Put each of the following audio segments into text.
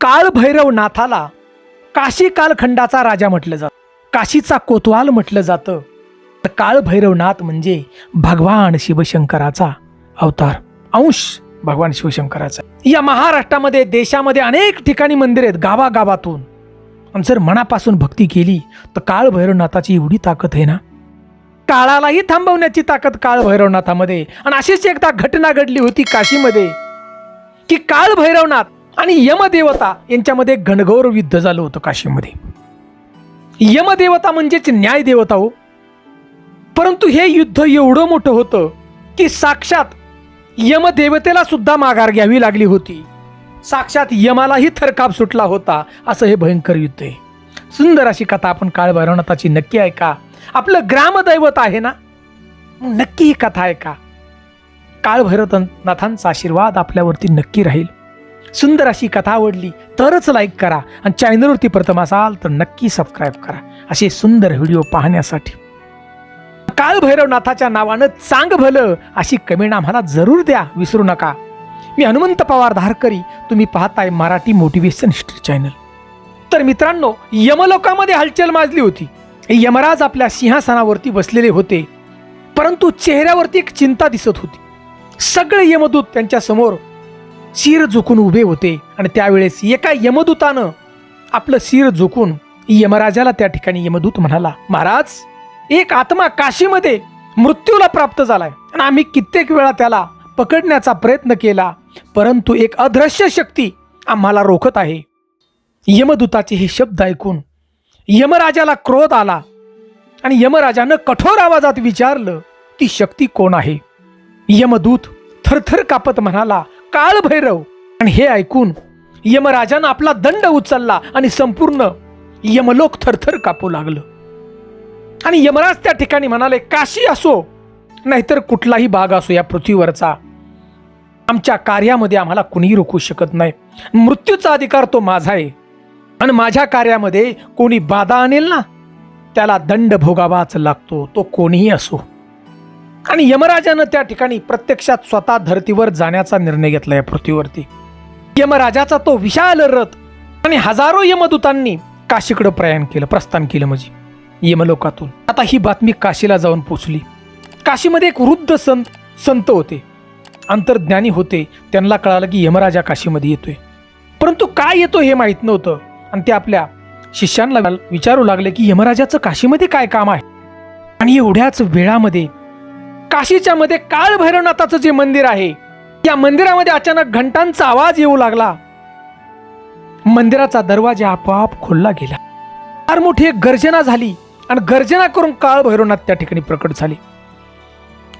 काळभैरवनाथाला काशी कालखंडाचा राजा म्हटलं जातं. काशीचा कोतवाल म्हटलं जातं. तर काळभैरवनाथ म्हणजे भगवान शिवशंकराचा अवतार. अंश भगवान शिवशंकराचा. या महाराष्ट्रामध्ये देशामध्ये अनेक ठिकाणी मंदिर आहेत गावागावातून. आणि जर मनापासून भक्ती केली तर काळभैरवनाथाची एवढी ताकद आहे ना? काळालाही थांबवण्याची ताकद काळभैरवनाथामध्ये. आणि अशीच एकदा घटना घडली होती काशीमध्ये की काळभैरवनाथ आणि यमदेवता यांच्यामध्ये घनघोर युद्ध झालं होतं काशीमध्ये. यमदेवता म्हणजेच न्याय देवता हो. परंतु हे युद्ध एवढं मोठं होतं की साक्षात यमदेवतेला सुद्धा माघार घ्यावी लागली होती. साक्षात यमालाही थरकाप सुटला होता असं हे भयंकर युद्ध आहे. सुंदर अशी कथा आपण काळ भैरवनाथाची नक्की ऐका. आपलं ग्रामदैवत आहे ना? नक्की ही कथा ऐका. काळ भैरवनाथांचा आशीर्वाद आपल्यावरती नक्की राहील. सुंदर अशी कथा आवडली तरच लाईक करा आणि चॅनलवरती प्रथम असाल तर नक्की सबस्क्राईब करा. असे सुंदर व्हिडिओ पाहण्यासाठी. काळभैरवनाथाच्या नावानं चांग भलं अशी कमेंट आम्हाला जरूर द्या विसरू नका. मी हनुमंत पवार धारकरी तुम्ही पाहताय मराठी मोटिवेशन हिस्ट्री चॅनल तर मित्रांनो यमलोकामध्ये हलचल माजली होती. यमराज आपल्या सिंहासनावरती बसलेले होते परंतु चेहऱ्यावरती एक चिंता दिसत होती. सगळे यमदूत त्यांच्यासमोर शिर झुकून उभे होते आणि त्यावेळेस एका यमदूतानं आपलं शिर झुकून यमराजाला त्या ठिकाणी यमदूत म्हणाला महाराज एक आत्मा काशीमध्ये मृत्यूला प्राप्त झालाय आणि आम्ही कित्येक वेळा त्याला पकडण्याचा प्रयत्न केला परंतु एक अदृश्य शक्ती आम्हाला रोखत आहे. यमदूताचे हे शब्द ऐकून यमराजाला क्रोध आला आणि यमराजानं कठोर आवाजात विचारलं ती शक्ती कोण आहे? यमदूत थरथर कापत म्हणाला काळ भैरव आणि हे ऐकून यमराजानं आपला दंड उचलला आणि संपूर्ण यमलोक थरथर कापू लागलं. आणि यमराज त्या ठिकाणी म्हणाले काशी असो नाहीतर कुठलाही भाग असो या पृथ्वीवरचा. आमच्या कार्यामध्ये आम्हाला कुणीही रोखू शकत नाही. मृत्यूचा अधिकार तो माझा आहे. आणि माझ्या कार्यामध्ये कोणी बाधा आणेल ना त्याला दंड भोगावाच लागतो. तो कोणीही असो. आणि यमराजानं त्या ठिकाणी प्रत्यक्षात स्वतः धर्तीवर जाण्याचा निर्णय घेतला या पृथ्वीवरती. यमराजाचा तो विशाल रथ आणि हजारो यमदूतांनी काशीकडे प्रयाण केलं प्रस्थान केलं म्हणजे यमलोकातून. आता ही बातमी काशीला जाऊन पोचली. काशीमध्ये एक वृद्ध संत संत होते. अंतर्ज्ञानी होते. त्यांना कळालं की यमराजा काशीमध्ये येतोय. परंतु काय येतो हे माहीत नव्हतं. आणि ते आपल्या शिष्यांना विचारू लागले की यमराजाचं काशीमध्ये काय काम आहे? आणि एवढ्याच वेळामध्ये काशीच्या मध्ये काळ भैरवनाथाचं जे मंदिर आहे या मंदिरामध्ये अचानक घंटांचा आवाज येऊ लागला. मंदिराचा दरवाजा आपोआप खोलला गेला. फार मोठी एक गर्जना झाली आणि गर्जना करून काळ भैरवनाथ त्या ठिकाणी प्रकट झाले.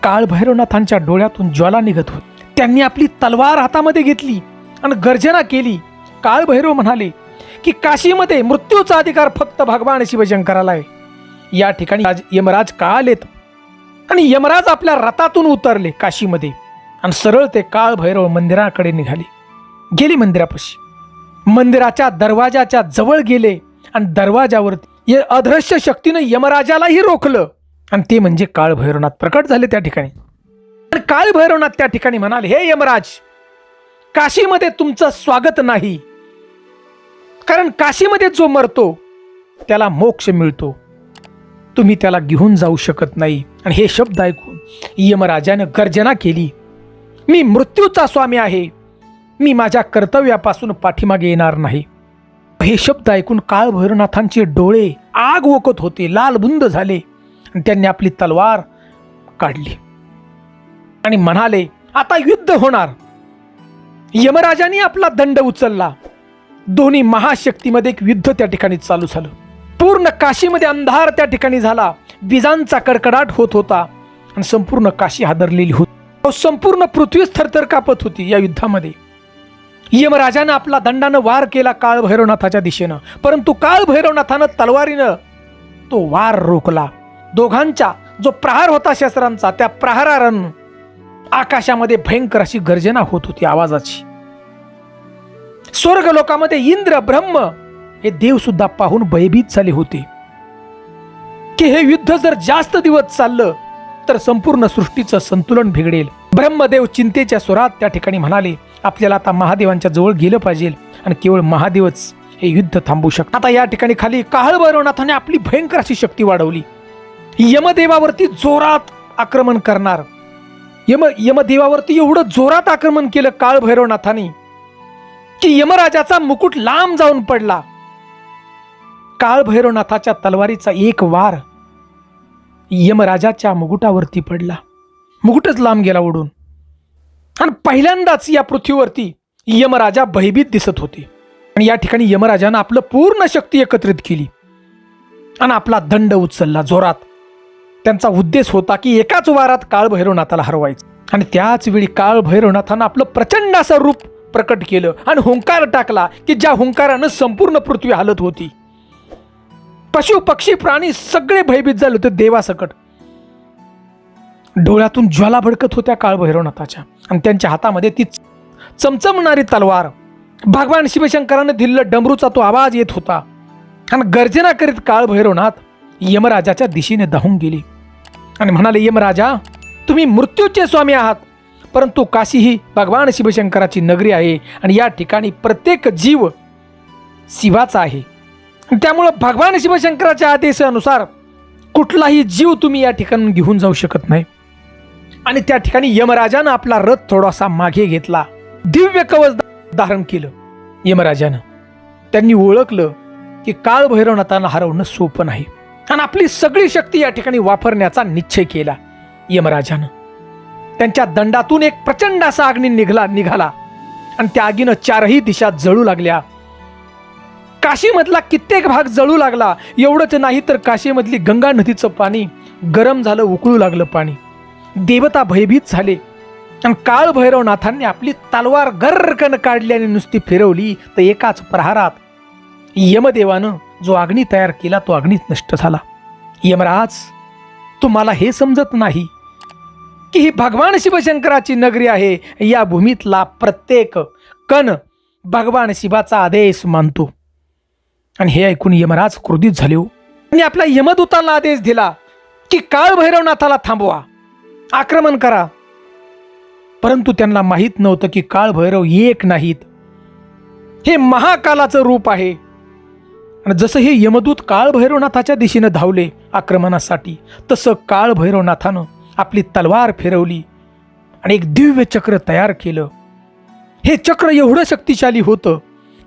काळ भैरवनाथांच्या डोळ्यातून ज्वाला निघत होत. त्यांनी आपली तलवार हातामध्ये घेतली आणि गर्जना केली. काळ भैरव म्हणाले की काशीमध्ये मृत्यूचा अधिकार फक्त भगवान शिवशंकराला आहे. या ठिकाणी यमराज का आलेत आणि यमराज आपल्या रथातून उतरले काशीमध्ये. आणि सरळ ते काळभैरव मंदिराकडे निघाले. गेले मंदिरापाशी. मंदिराच्या दरवाजाच्या जवळ गेले आणि दरवाजावरती अदृश्य शक्तीनं यमराजालाही रोखलं. आणि ते म्हणजे काळभैरवनाथ प्रकट झाले त्या ठिकाणी. आणि काळभैरवनाथ त्या ठिकाणी म्हणाले हे यमराज काशीमध्ये तुमचं स्वागत नाही. कारण काशीमध्ये जो मरतो त्याला मोक्ष मिळतो. तुम्ही त्याला घेऊन जाऊ शकत नाही. आणि हे शब्द ऐकून यमराजानं गर्जना केली. मी मृत्यूचा स्वामी आहे. मी माझ्या कर्तव्यापासून पाठीमागे येणार नाही. हे शब्द ऐकून काळ भैरवनाथांचे डोळे आग ओकत होते लालबुंद झाले. आणि त्यांनी आपली तलवार काढली. आणि म्हणाले आता युद्ध होणार. यमराजाने आपला दंड उचलला. दोन्ही महाशक्तीमध्ये एक युद्ध त्या ठिकाणी चालू झालं. पूर्ण काशीमध्ये अंधार त्या ठिकाणी झाला. विजांचा कडकडाट होत होता. आणि संपूर्ण काशी हादरलेली होती. संपूर्ण पृथ्वीच थरथर कापत होती या युद्धामध्ये. यमराजानं आपला दंडानं वार केला काळभैरवनाथाच्या दिशेनं. परंतु काळभैरवनाथानं तलवारीनं तो वार रोखला. दोघांचा जो प्रहार होता शस्त्रांचा त्या प्रहारानं आकाशामध्ये भयंकर अशी गर्जना होत होती आवाजाची. स्वर्ग लोकामध्ये इंद्र ब्रह्म हे देवसुद्धा पाहून भयभीत झाले होते. की हे युद्ध जर जास्त दिवस चाललं तर संपूर्ण सृष्टीचं संतुलन बिघडेल. ब्रह्मदेव चिंतेच्या स्वरात त्या ठिकाणी म्हणाले आपल्याला आता महादेवांच्या जवळ गेलं पाहिजे आणि केवळ महादेवच हे युद्ध थांबू शकतात. आता या ठिकाणी खाली काळ भैरवनाथाने आपली भयंकर अशी शक्ती वाढवली. यमदेवावरती जोरात आक्रमण करणार. यम यमदेवावरती एवढं जोरात आक्रमण केलं काळ भैरवनाथाने की यमराजाचा मुकुट लांब जाऊन पडला. काळभैरवनाथाच्या तलवारीचा एक वार यमराजाच्या मुकुटावरती पडला. मुकुटच लांब गेला उडून आणि पहिल्यांदाच या पृथ्वीवरती यमराजा भयभीत दिसत होते. आणि या ठिकाणी यमराजानं आपलं पूर्ण शक्ती एकत्रित केली. आणि आपला दंड उचलला जोरात. त्यांचा उद्देश होता की एकाच वारात काळभैरवनाथाला हरवायचं. आणि त्याच वेळी काळभैरवनाथानं आपलं प्रचंड असं रूप प्रकट केलं. आणि हुंकार टाकला की ज्या हुंकारानं संपूर्ण पृथ्वी हालत होती पशु पक्षी प्राणी सगळे भयभीत झाले होते देवासकट. डोळ्यातून ज्वाला भडकत होत्या काळभैरवनाथाच्या. आणि त्यांच्या हातामध्ये ती चमचमणारी तलवार. भगवान शिवशंकराने दिलेला डमरूचा तो आवाज येत होता. आणि गर्जना करीत काळभैरवनाथ यमराजाच्या दिशेने धावून गेली. आणि म्हणाले यमराजा तुम्ही मृत्यूचे स्वामी आहात. परंतु काशी ही भगवान शिवशंकराची नगरी आहे. आणि या ठिकाणी प्रत्येक जीव शिवाचा आहे. त्यामुळं भगवान शिवशंकराच्या आदेशानुसार कुठलाही जीव तुम्ही या ठिकाणी घेऊन जाऊ शकत नाही. आणि त्या ठिकाणी यमराजानं आपला रथ थोडासा मागे घेतला. दिव्य कवच धारण केलं यमराजानं. त्यांनी ओळखलं की काळ भैरवनाथांना हरवणं सोपं नाही. आणि आपली सगळी शक्ती या ठिकाणी वापरण्याचा निश्चय केला यमराजानं. त्यांच्या दंडातून एक प्रचंड असा अग्नी निघाला निघाला. आणि त्या आगीनं चारही दिशा जळू लागल्या. काशीमधला कित्येक भाग जळू लागला. एवढंच नाही तर काशीमधली गंगा नदीचं पाणी गरम झालं उकळू लागलं पाणी. देवता भयभीत झाले. आणि काळ भैरवनाथांनी आपली तलवार गर्रकन काढली आणि नुसती फिरवली तर एकाच प्रहारात यमदेवानं जो अग्नी तयार केला तो अग्नीच नष्ट झाला. यमराज तुम्हाला हे समजत नाही की ही भगवान शिवशंकराची नगरी आहे. या भूमीतला प्रत्येक कण भगवान शिवाचा आदेश मानतो. आणि हे ऐकून यमराज क्रोधित झाले हो. आणि आपल्या यमदूताला आदेश दिला की काळ भैरवनाथाला थांबवा. आक्रमण करा. परंतु त्यांना माहीत नव्हतं की काळ भैरव एक नाहीत. हे महाकालाचं रूप आहे. आणि जसं हे यमदूत काळ भैरवनाथाच्या दिशेनं धावले आक्रमणासाठी तसं काळ भैरवनाथानं आपली तलवार फिरवली आणि एक दिव्य चक्र तयार केलं. हे चक्र एवढं शक्तिशाली होतं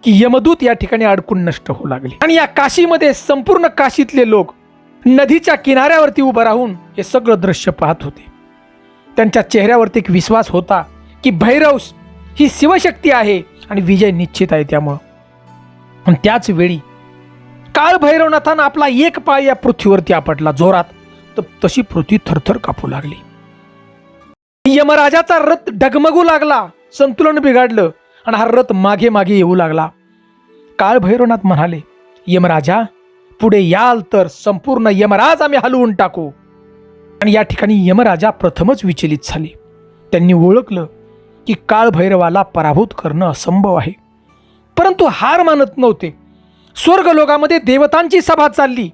की यमदूत या ठिकाणी अडकून नष्ट होऊ लागले. आणि या काशीमध्ये संपूर्ण काशीतले लोक नदीच्या किनाऱ्यावरती उभं राहून हे सगळं दृश्य पाहत होते. त्यांच्या चेहऱ्यावरती एक विश्वास होता की भैरव ही शिवशक्ती आहे आणि विजय निश्चित आहे त्यामुळं. पण त्याच वेळी काळ भैरवनाथानं आपला एक पाय या पृथ्वीवरती आपटला. जोरात तर तशी पृथ्वी थरथर कापू लागली. यमराजाचा रथ डगमगू लागला. संतुलन बिघडलं. आणि हा रथ मागे मागे येऊ लागला. काळ भैरवनाथ म्हणाले यमराजा पुढे याल तर संपूर्ण यमराज आम्ही हलवून टाकू. आणि या ठिकाणी यमराजा प्रथमच विचलित झाले. त्यांनी ओळखलं की काळ भैरवाला पराभूत करणं असंभव आहे. परंतु हार मानत नव्हते. स्वर्गलोकामध्ये देवतांची सभा चालली.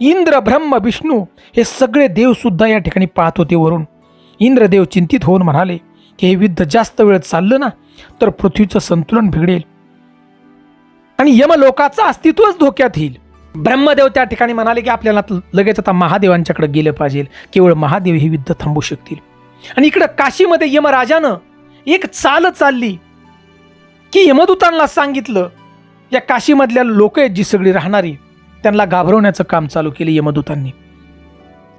इंद्र ब्रह्म विष्णू हे सगळे देव सुद्धा या ठिकाणी पाहत होते वरून. इंद्रदेव चिंतित होऊन म्हणाले की हे युद्ध जास्त वेळ चाललं ना? तर पृथ्वीचं संतुलन बिघडेल. आणि यमलोकाचं अस्तित्वच धोक्यात येईल. ब्रह्मदेव त्या ठिकाणी म्हणाले की आपल्याला लगेच आता महादेवांच्याकडे गेलं पाहिजे. केवळ महादेव हे युद्ध थांबू शकतील. आणि इकडं काशीमध्ये यमराजानं एक चाल चालली. की यमदूतांना सांगितलं या काशीमधल्या लोक आहेत जी सगळी राहणारी त्यांना घाबरवण्याचं काम चालू केलं यमदूतांनी.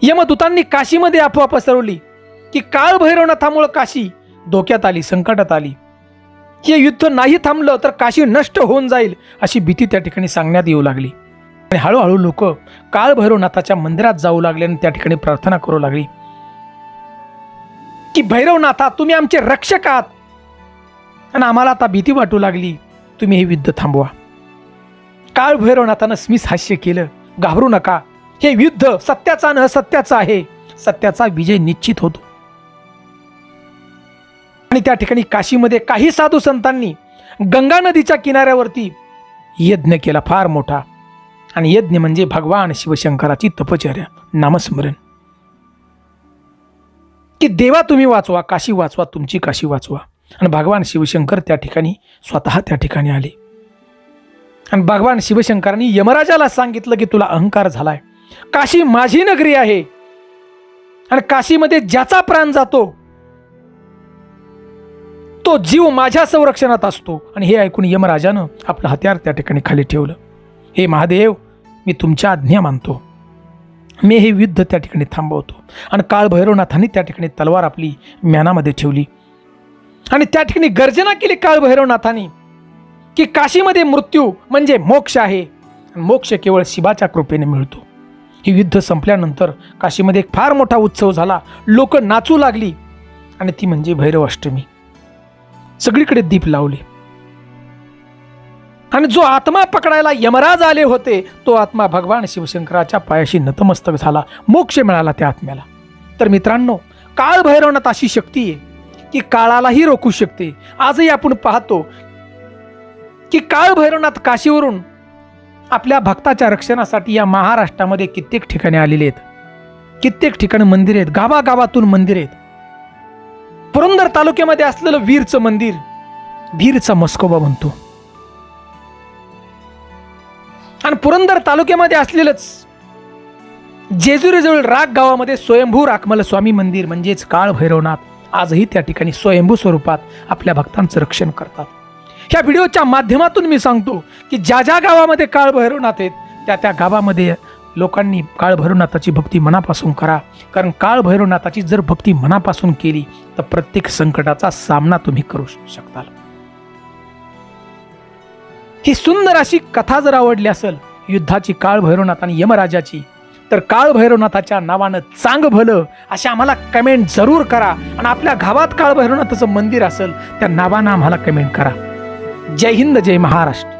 यमदूतांनी काशीमध्ये अफवा पसरवली की काळ भैरवनाथामुळं काशी धोक्यात आली संकटात आली. हे युद्ध नाही थांबलं तर काशी नष्ट होऊन जाईल अशी भीती त्या ठिकाणी सांगण्यात येऊ लागली. आणि हळूहळू लोक काळभैरवनाथाच्या मंदिरात जाऊ लागले आणि त्या ठिकाणी प्रार्थना करू लागली. की भैरवनाथा तुम्ही आमचे रक्षक आहात. आणि आम्हाला आता भीती वाटू लागली तुम्ही हे युद्ध थांबवा. काळ भैरवनाथानं स्मिस हास्य केलं घाबरू नका हे युद्ध सत्याचा न सत्याचं आहे. सत्याचा विजय निश्चित होतो. आणि त्या ठिकाणी काशीमध्ये काही साधू संतांनी गंगा नदीच्या किनाऱ्यावरती यज्ञ केला फार मोठा. आणि यज्ञ म्हणजे भगवान शिवशंकराची तपचर्या नामस्मरण. की देवा तुम्ही वाचवा काशी वाचवा तुमची काशी वाचवा. आणि भगवान शिवशंकर त्या ठिकाणी स्वतः त्या ठिकाणी आले. आणि भगवान शिवशंकरांनी यमराजाला सांगितलं की तुला अहंकार झालाय. काशी माझी नगरी आहे. आणि काशीमध्ये ज्याचा प्राण जातो तो जीव माझ्या संरक्षणात असतो. आणि हे ऐकून यमराजानं आपलं हत्यार त्या ठिकाणी खाली ठेवलं. हे महादेव मी तुमच्या आज्ञा मानतो. मी हे युद्ध त्या ठिकाणी थांबवतो. आणि काळ भैरवनाथांनी त्या ठिकाणी तलवार आपली म्यानामध्ये ठेवली. आणि त्या ठिकाणी गर्जना केली काळ भैरवनाथांनी की काशीमध्ये मृत्यू म्हणजे मोक्ष आहे. मोक्ष केवळ शिवाच्या कृपेने मिळतो. हे युद्ध संपल्यानंतर काशीमध्ये एक फार मोठा उत्सव झाला. लोक नाचू लागली. आणि ती म्हणजे भैरव अष्टमी. सगळीकडे दीप लावले. आणि जो आत्मा पकडायला यमराज आले होते तो आत्मा भगवान शिवशंकराच्या पायाशी नतमस्तक झाला मोक्ष मिळाला त्या आत्म्याला. तर मित्रांनो काळ भैरवनाथ अशी शक्ती आहे की काळालाही रोखू शकते. आजही आपण पाहतो की काळ भैरवनाथ काशीवरून आपल्या भक्ताच्या रक्षणासाठी या महाराष्ट्रामध्ये कित्येक ठिकाणी आलेले आहेत. कित्येक ठिकाणी मंदिर आहेत गावागावातून मंदिर आहेत. पुरंदर तालुक्यामध्ये असलेलं वीरचं मंदिर वीरचा मस्कोबा म्हणतो. आणि पुरंदर तालुक्यामध्ये असलेलंच जेजुरीजवळ राग गावामध्ये स्वयंभू राखमल स्वामी मंदिर म्हणजेच काळ भैरवनाथ आजही त्या ठिकाणी स्वयंभू स्वरूपात आपल्या भक्तांचं रक्षण करतात. ह्या व्हिडिओच्या माध्यमातून मी सांगतो की ज्या ज्या गावामध्ये काळ भैरवनाथ आहेत त्या त्या गावामध्ये लोकांनी काळभैरवनाथाची भक्ती मनापासून करा. कारण काळभैरवनाथाची जर भक्ती मनापासून केली तर प्रत्येक संकटाचा सामना तुम्ही करू शकताल. ही सुंदर अशी कथा जर आवडली असेल युद्धाची काळभैरवनाथ आणि यमराजाची तर काळभैरवनाथाच्या नावानं चांग भलं अशा आम्हाला कमेंट जरूर करा. आणि आपल्या गावात काळभैरवनाथाचं मंदिर असेल त्या नावानं आम्हाला कमेंट करा. जय हिंद जय महाराष्ट्र.